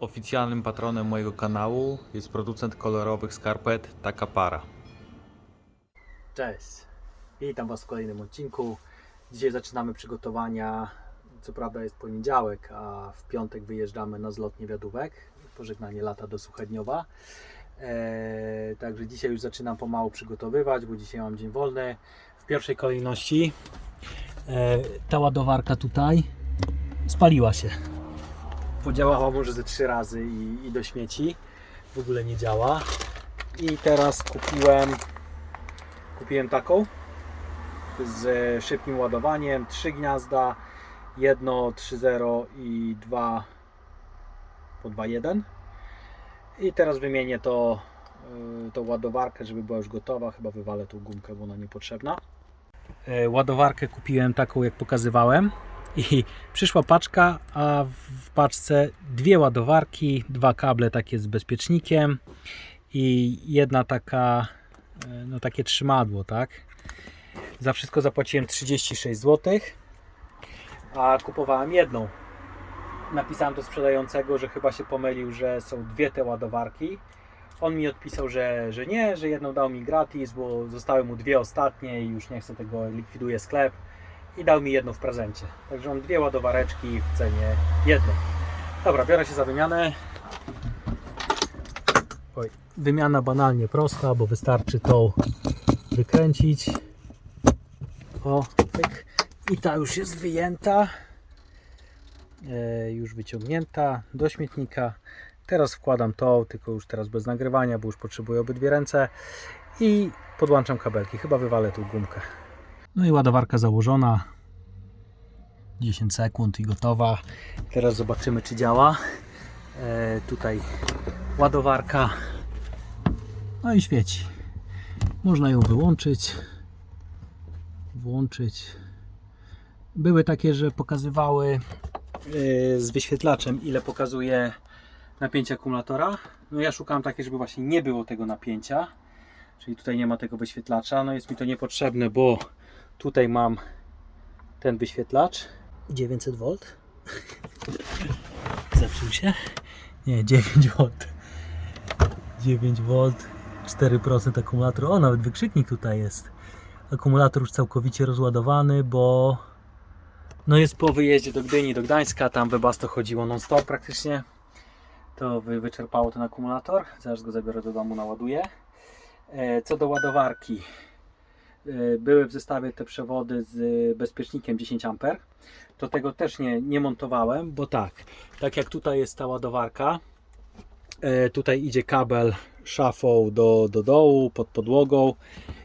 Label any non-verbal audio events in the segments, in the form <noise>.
Oficjalnym patronem mojego kanału jest producent kolorowych skarpet Takapara. Cześć, witam Was w kolejnym odcinku. Dzisiaj zaczynamy przygotowania. Co prawda jest poniedziałek, a w piątek wyjeżdżamy na zlot niewiadówek. Pożegnanie lata do Suchedniowa. Eee, także dzisiaj już zaczynam pomału przygotowywać, bo dzisiaj mam dzień wolny. W pierwszej kolejności e, ta ładowarka tutaj spaliła się. Podziałała może ze trzy razy i, i do śmieci. W ogóle nie działa. I teraz kupiłem Kupiłem taką z szybkim ładowaniem, trzy gniazda, jedno 3.0 i dwa po 2.1 i teraz wymienię to e, tą ładowarkę, żeby była już gotowa, chyba wywalę tą gumkę, bo ona niepotrzebna. E, Ładowarkę kupiłem taką jak pokazywałem i przyszła paczka, a w paczce dwie ładowarki, dwa kable takie z bezpiecznikiem i jedna taka E, no takie trzymadło, tak? Za wszystko zapłaciłem 36 zł, a kupowałem jedną. Napisałem do sprzedającego, że chyba się pomylił, że są dwie te ładowarki. On mi odpisał, że, że nie, że jedną dał mi gratis, bo zostały mu dwie ostatnie i już nie chce tego, likwiduje sklep i dał mi jedną w prezencie. Także mam dwie ładowareczki w cenie jednej. Dobra, biorę się za wymianę. Oj, wymiana banalnie prosta, bo wystarczy tą wykręcić. O. I ta już jest wyjęta. E, już wyciągnięta do śmietnika. Teraz wkładam tą, tylko już teraz bez nagrywania, bo już potrzebuję obydwie ręce. I podłączam kabelki. Chyba wywalę tą gumkę. No i ładowarka założona. 10 sekund i gotowa. Teraz zobaczymy, czy działa. E, tutaj ładowarka no i świeci. Można ją wyłączyć, włączyć. Były takie, że pokazywały yy, z wyświetlaczem, ile pokazuje napięcie akumulatora. No ja szukałem takie, żeby właśnie nie było tego napięcia. Czyli tutaj nie ma tego wyświetlacza. No jest mi to niepotrzebne, bo tutaj mam ten wyświetlacz 900V. <laughs> Zepsuł się? Nie, 9V. 9V 4% akumulatoru. O, nawet wykrzyknik tutaj jest. Akumulator już całkowicie rozładowany, bo no jest po wyjeździe do Gdyni, do Gdańska, tam Webasto chodziło non-stop praktycznie. To wy, wyczerpało ten akumulator. Zaraz go zabiorę do domu, naładuję. E, co do ładowarki. E, były w zestawie te przewody z bezpiecznikiem 10 A. To tego też nie, nie montowałem, bo tak, tak jak tutaj jest ta ładowarka, e, tutaj idzie kabel szafą do, do dołu, pod podłogą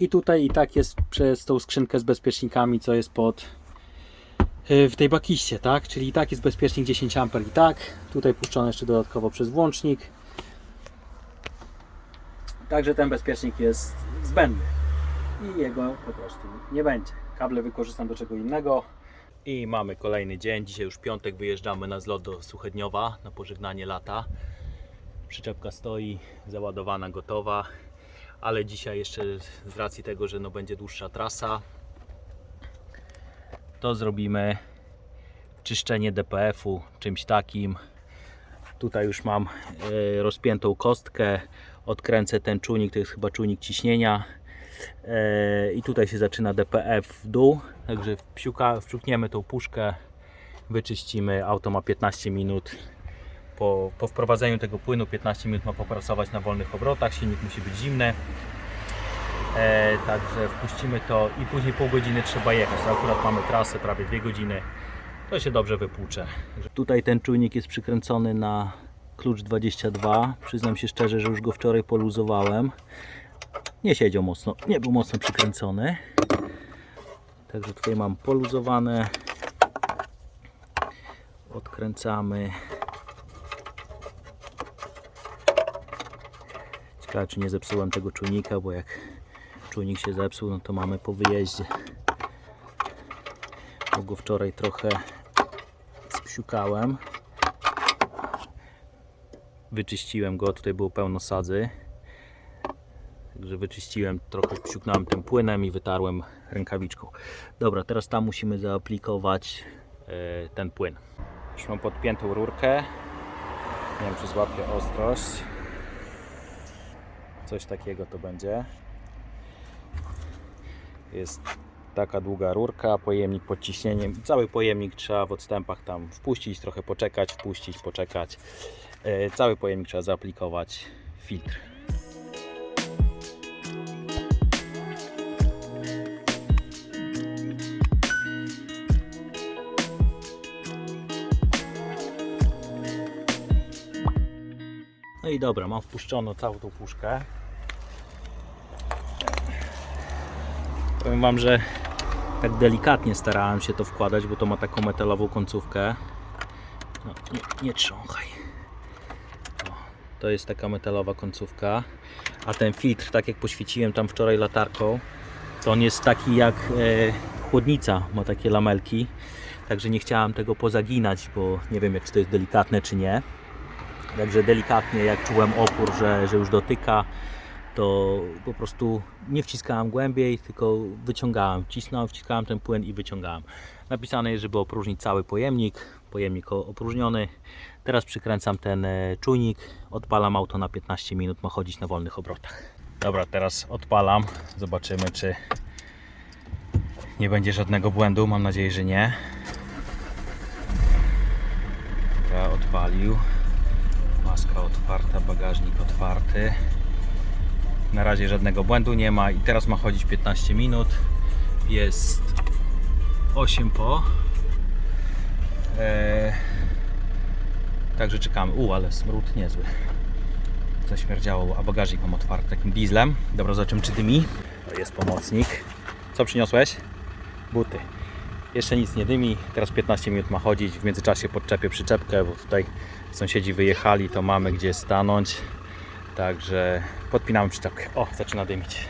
i tutaj i tak jest przez tą skrzynkę z bezpiecznikami, co jest pod w tej bakiście, tak? Czyli i tak jest bezpiecznik 10 A i tak, tutaj puszczony jeszcze dodatkowo przez włącznik. Także ten bezpiecznik jest zbędny i jego po prostu nie będzie. Kable wykorzystam do czego innego. I mamy kolejny dzień. Dzisiaj już piątek wyjeżdżamy na zlot do Suchedniowa na pożegnanie lata. Przyczepka stoi, załadowana, gotowa, ale dzisiaj jeszcze z racji tego, że no będzie dłuższa trasa, to zrobimy czyszczenie DPF-u czymś takim. Tutaj już mam e, rozpiętą kostkę, odkręcę ten czujnik, to jest chyba czujnik ciśnienia i tutaj się zaczyna DPF w dół, także wpsiuka, wprzukniemy tą puszkę, wyczyścimy, auto ma 15 minut po, po wprowadzeniu tego płynu 15 minut ma popracować na wolnych obrotach, silnik musi być zimny. E, także wpuścimy to i później pół godziny trzeba jechać. Akurat mamy trasę prawie 2 godziny. To się dobrze wypłucze. Tutaj ten czujnik jest przykręcony na klucz 22. Przyznam się szczerze, że już go wczoraj poluzowałem. Nie siedział mocno, nie był mocno przykręcony. Także tutaj mam poluzowane. Odkręcamy. Ciekawe czy nie zepsułem tego czujnika, bo jak czujnik się zepsuł, no to mamy po wyjeździe. Bo go wczoraj trochę spsiukałem. Wyczyściłem go, tutaj było pełno sadzy. Także wyczyściłem, trochę psiuknąłem tym płynem i wytarłem rękawiczką. Dobra, teraz tam musimy zaaplikować e, ten płyn. Już mam podpiętą rurkę. Nie wiem, czy złapię ostrość. Coś takiego to będzie. Jest taka długa rurka, pojemnik pod ciśnieniem. Cały pojemnik trzeba w odstępach tam wpuścić, trochę poczekać, wpuścić, poczekać. E, Cały pojemnik trzeba zaaplikować filtr. I dobra, mam wpuszczoną całą tą puszkę. Powiem Wam, że tak delikatnie starałem się to wkładać, bo to ma taką metalową końcówkę. No, nie, nie trząchaj. O, to jest taka metalowa końcówka. A ten filtr, tak jak poświeciłem tam wczoraj latarką, to on jest taki jak e, chłodnica, ma takie lamelki. Także nie chciałem tego pozaginać, bo nie wiem, jak czy to jest delikatne, czy nie. Także delikatnie, jak czułem opór, że, że już dotyka, to po prostu nie wciskałem głębiej, tylko wyciągałem, cisnąłem, wciskałem ten płyn i wyciągałem. Napisane jest, żeby opróżnić cały pojemnik, pojemnik opróżniony. Teraz przykręcam ten e, czujnik, odpalam auto na 15 minut, ma chodzić na wolnych obrotach. Dobra, teraz odpalam, zobaczymy czy nie będzie żadnego błędu, mam nadzieję, że nie. Ja odpalił. Maska otwarta, bagażnik otwarty. Na razie żadnego błędu nie ma i teraz ma chodzić 15 minut. Jest 8 po. Eee, także czekamy. U, ale smród niezły. Zaśmierdziało, a bagażnik mam otwarty takim dieslem. Dobra, zobaczymy czy dymi. To jest pomocnik. Co przyniosłeś? Buty. Jeszcze nic nie dymi, teraz 15 minut ma chodzić. W międzyczasie podczepię przyczepkę, bo tutaj sąsiedzi wyjechali, to mamy gdzie stanąć. Także podpinamy przyczepkę. O, zaczyna dymić.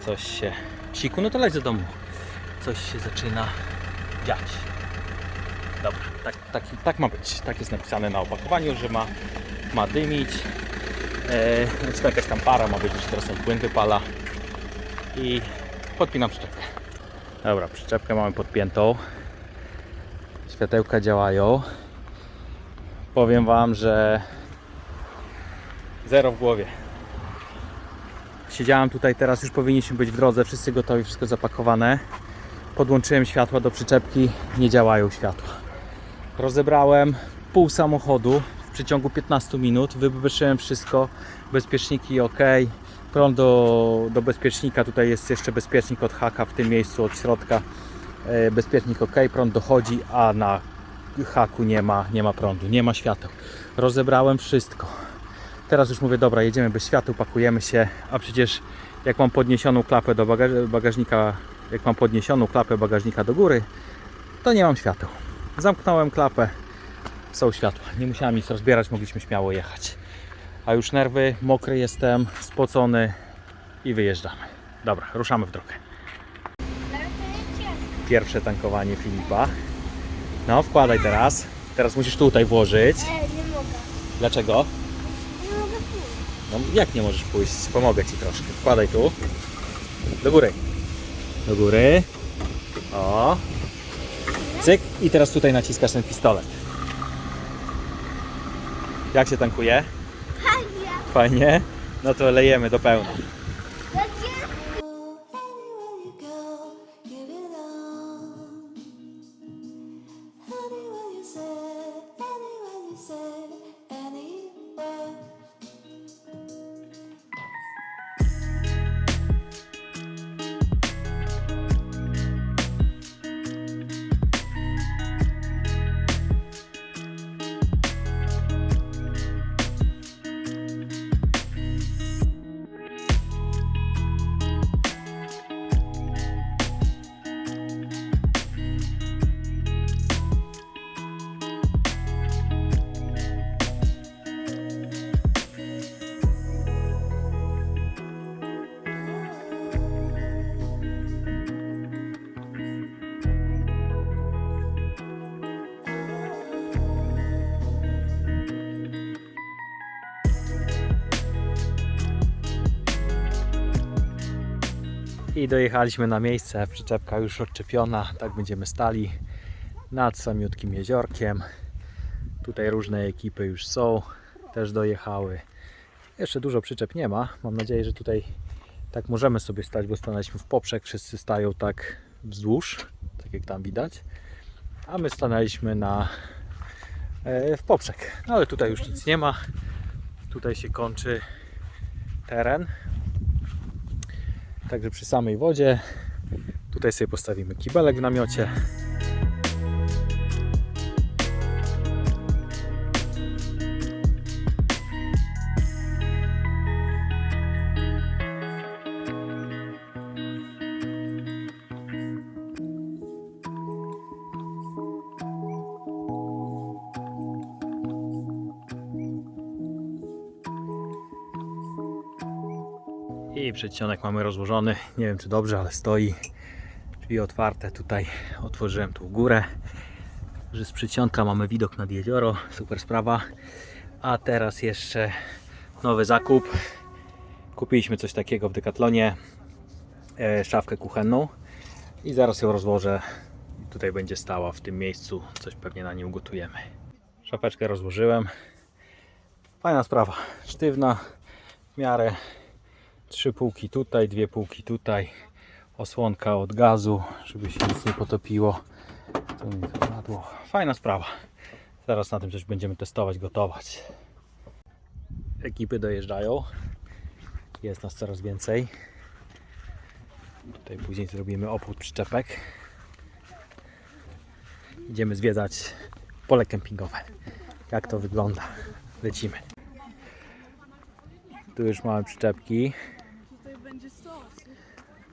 Coś się. Siku, no to leć do domu. Coś się zaczyna dziać. Dobra, tak, tak, tak ma być. Tak jest napisane na opakowaniu, że ma, ma dymić. Eee, znaczy jakaś tam para ma być, że teraz ten płyn wypala. I podpinam przyczepkę. Dobra, przyczepkę mamy podpiętą. Światełka działają. Powiem Wam, że zero w głowie. Siedziałem tutaj teraz, już powinniśmy być w drodze, wszyscy gotowi, wszystko zapakowane. Podłączyłem światła do przyczepki, nie działają światła. Rozebrałem pół samochodu w przeciągu 15 minut, wybezpieczyłem wszystko, bezpieczniki ok, prąd do, do bezpiecznika, tutaj jest jeszcze bezpiecznik od haka w tym miejscu od środka, E, bezpiecznik ok, prąd dochodzi, a na haku nie ma, nie ma prądu, nie ma świateł. Rozebrałem wszystko. Teraz już mówię, dobra, jedziemy bez świateł, pakujemy się, a przecież jak mam podniesioną klapę do bagaż- bagażnika, jak mam podniesioną klapę bagażnika do góry, to nie mam świateł. Zamknąłem klapę, są światła. Nie musiałem nic rozbierać, mogliśmy śmiało jechać. A już nerwy, mokry jestem, spocony i wyjeżdżamy. Dobra, ruszamy w drogę. Pierwsze tankowanie Filipa. No, wkładaj teraz. Teraz musisz tutaj włożyć. E, nie mogę. Dlaczego? Nie mogę pójść. No jak nie możesz pójść? Pomogę Ci troszkę. Wkładaj tu. Do góry. Do góry. O. Cyk. I teraz tutaj naciskasz ten pistolet. Jak się tankuje? Fajnie? No to lejemy do pełna. I dojechaliśmy na miejsce, przyczepka już odczepiona, tak będziemy stali nad samiutkim jeziorkiem. Tutaj różne ekipy już są, też dojechały. Jeszcze dużo przyczep nie ma. Mam nadzieję, że tutaj tak możemy sobie stać, bo stanęliśmy w poprzek. Wszyscy stają tak wzdłuż, tak jak tam widać. A my stanęliśmy na e, w poprzek. No ale tutaj już nic nie ma. Tutaj się kończy teren. Także przy samej wodzie. Tutaj sobie postawimy kibelek w namiocie. I przedsionek mamy rozłożony. Nie wiem czy dobrze, ale stoi. Drzwi otwarte. Tutaj otworzyłem tu górę. Że z przedsionka mamy widok nad jezioro. Super sprawa. A teraz jeszcze nowy zakup. Kupiliśmy coś takiego w Decathlonie. E, szafkę kuchenną. I zaraz ją rozłożę. Tutaj będzie stała w tym miejscu. Coś pewnie na niej ugotujemy. Szafeczkę rozłożyłem. Fajna sprawa. Sztywna w miarę Trzy półki tutaj, dwie półki tutaj. Osłonka od gazu, żeby się nic nie potopiło. Tu mi to. Fajna sprawa. Zaraz na tym coś będziemy testować, gotować. Ekipy dojeżdżają. Jest nas coraz więcej. Tutaj później zrobimy opłód przyczepek. Idziemy zwiedzać pole kempingowe. Jak to wygląda. Lecimy. Tu już mamy przyczepki.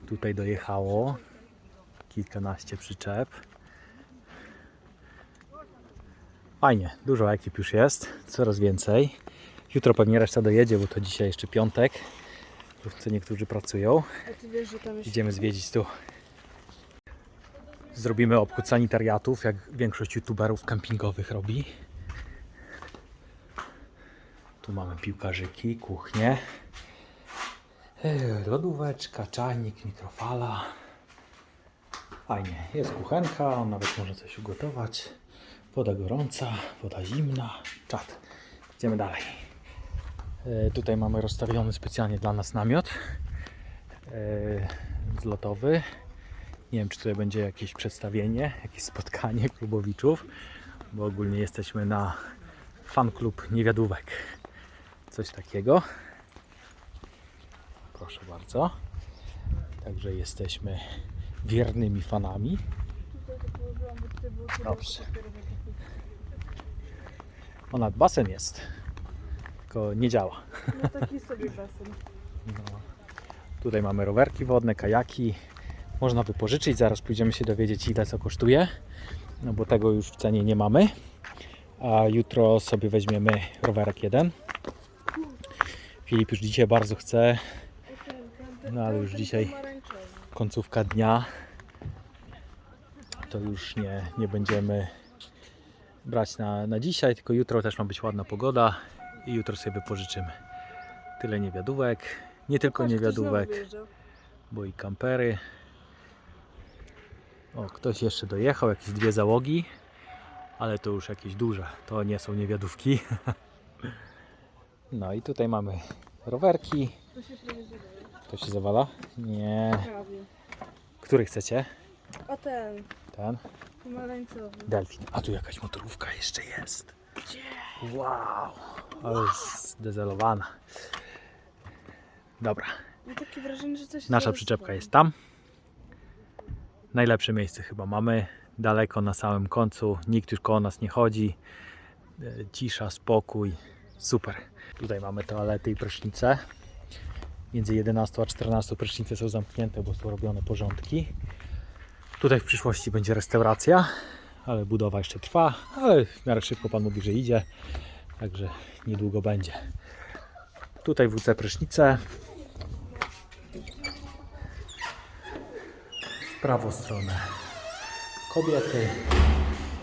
Tutaj dojechało kilkanaście przyczep. Fajnie, dużo ekip już jest, coraz więcej. Jutro pewnie reszta dojedzie, bo to dzisiaj jeszcze piątek. Co niektórzy pracują. Idziemy zwiedzić tu. Zrobimy obchód sanitariatów, jak większość youtuberów kempingowych robi. Tu mamy piłkarzyki, kuchnię. Yy, Lodóweczka, czajnik, mikrofala. Fajnie, jest kuchenka, nawet może coś ugotować. Woda gorąca, woda zimna, czat. Idziemy dalej. Yy, Tutaj mamy rozstawiony specjalnie dla nas namiot yy, zlotowy. Nie wiem, czy tutaj będzie jakieś przedstawienie, jakieś spotkanie klubowiczów, bo ogólnie jesteśmy na fan klub niewiadówek. Coś takiego. Proszę bardzo. Także jesteśmy wiernymi fanami. Dobrze. O, nad basen jest. Tylko nie działa. no taki sobie basen. No. Tutaj mamy rowerki wodne, kajaki. Można wypożyczyć. Zaraz pójdziemy się dowiedzieć, ile co kosztuje. No bo tego już w cenie nie mamy. A jutro sobie weźmiemy rowerek jeden. Filip już dzisiaj bardzo chce. No ale już dzisiaj końcówka dnia. To już nie, nie będziemy brać na, na dzisiaj, tylko jutro też ma być ładna pogoda i jutro sobie wypożyczymy. Tyle niewiadówek. Nie tylko niewiadówek, bo i kampery. O, ktoś jeszcze dojechał, jakieś dwie załogi, ale to już jakieś duże. To nie są niewiadówki. <laughs> No i tutaj mamy rowerki. To się prawie zadaje. To się zawala? Nie. Prawie. Który chcecie? A ten, Ten? pomarańczowy. Delfin. A tu jakaś motorówka jeszcze jest. Wow. Ale zdezelowana. Dobra. Mam takie wrażenie, że coś Nasza zaraz przyczepka spadnie. jest tam. Najlepsze miejsce chyba mamy. Daleko na samym końcu. Nikt już koło nas nie chodzi. E, Cisza, spokój. Super. Tutaj mamy toalety i prysznice. Między 11 a 14 prysznice są zamknięte, bo są robione porządki. Tutaj w przyszłości będzie restauracja, ale budowa jeszcze trwa, ale w miarę szybko Pan mówi, że idzie, także niedługo będzie. Tutaj WC prysznice. W prawą stronę kobiety,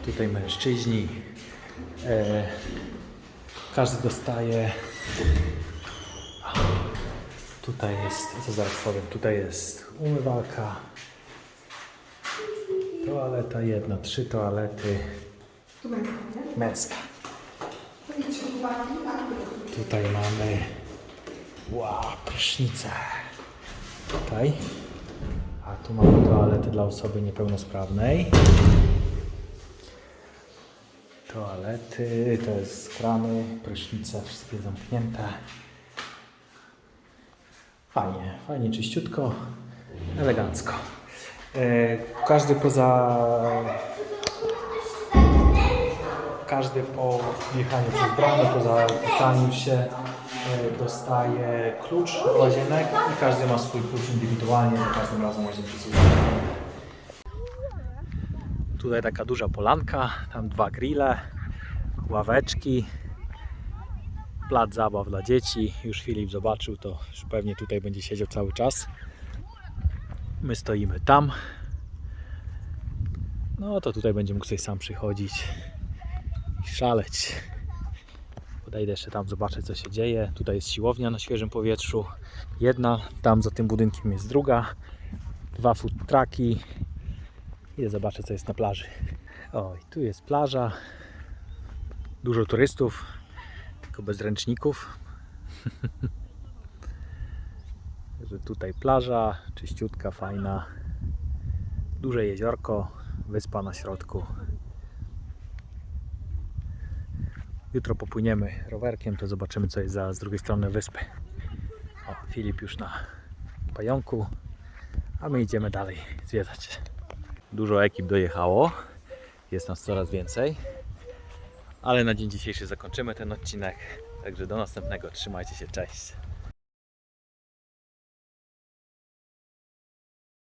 tutaj mężczyźni. E, każdy dostaje. Tutaj jest, co zaraz powiem, tutaj jest umywalka, toaleta jedna, trzy toalety. Męska. Tutaj mamy wow, prysznicę. Tutaj. A tu mamy toalety dla osoby niepełnosprawnej. Toalety, to jest krany, prysznice, wszystkie zamknięte. Fajnie, fajnie czyściutko, elegancko. E, Każdy poza każdy po wjechaniu przez bramę, po zapisaniu się e, dostaje klucz do łazienek i każdy ma swój klucz indywidualnie, za każdym razem łazienki zamknięte. Tutaj taka duża polanka, tam dwa grille, ławeczki, plac zabaw dla dzieci. Już Filip zobaczył, to już pewnie tutaj będzie siedział cały czas. My stoimy tam. No to tutaj będzie mógł sobie sam przychodzić i szaleć. Podejdę jeszcze tam, zobaczę co się dzieje. Tutaj jest siłownia na świeżym powietrzu. Jedna, tam za tym budynkiem jest druga. Dwa food trucki. Idę zobaczę co jest na plaży. Oj, tu jest plaża. Dużo turystów, tylko bez ręczników. Także tutaj plaża, czyściutka, fajna. Duże jeziorko, wyspa na środku. Jutro popłyniemy rowerkiem, to zobaczymy co jest za, z drugiej strony wyspy. O, Filip już na pająku, a my idziemy dalej zwiedzać. Dużo ekip dojechało, jest nas coraz więcej, ale na dzień dzisiejszy zakończymy ten odcinek. Także do następnego, trzymajcie się, cześć.